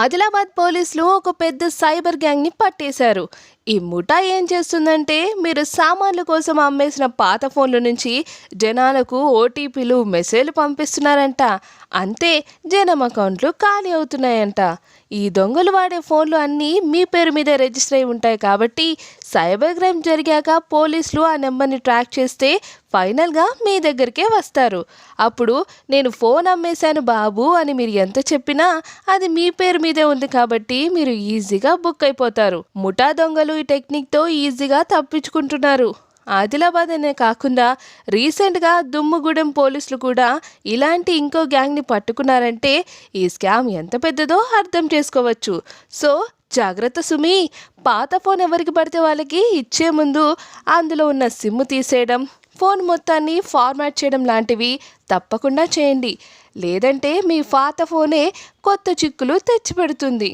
ఆదిలాబాద్ పోలీసులు ఒక పెద్ద సైబర్ గ్యాంగ్ని పట్టేశారు. ఈ ముఠా ఏం చేస్తుందంటే మీరు సామాన్ల కోసం అమ్మేసిన పాత ఫోన్ల నుంచి జనాలకు ఓటీపీలు మెసేజ్లు పంపిస్తున్నారంట. అంతే జనం అకౌంట్లు ఖాళీ అవుతున్నాయంట. ఈ దొంగలు వాడే ఫోన్లు అన్నీ మీ పేరు మీద రిజిస్టర్ అయి ఉంటాయి కాబట్టి సైబర్ క్రైమ్ జరిగాక పోలీసులు ఆ నెంబర్ని ట్రాక్ చేస్తే ఫైనల్గా మీ దగ్గరికే వస్తారు. అప్పుడు నేను ఫోన్ అమ్మేశాను బాబు అని మీరు ఎంత చెప్పినా అది మీ పేరు మీదే ఉంది కాబట్టి మీరు ఈజీగా బుక్ అయిపోతారు. ముఠా దొంగలు ఈ టెక్నిక్తో ఈజీగా తప్పించుకుంటున్నారు. ఆదిలాబాద్ అనే కాకుండా రీసెంట్గా దుమ్ముగూడెం పోలీసులు కూడా ఇలాంటి ఇంకో గ్యాంగ్ని పట్టుకున్నారంటే ఈ స్కామ్ ఎంత పెద్దదో అర్థం చేసుకోవచ్చు. సో జాగ్రత్త సుమి పాత ఫోన్ ఎవరికి పడితే వాళ్ళకి ఇచ్చే ముందు అందులో ఉన్న సిమ్ తీసేయడం ఫోన్ మొత్తాన్ని ఫార్మాట్ చేయడం లాంటివి తప్పకుండా చేయండి. లేదంటే మీ పాత ఫోనే కొత్త చిక్కులు తెచ్చిపెడుతుంది.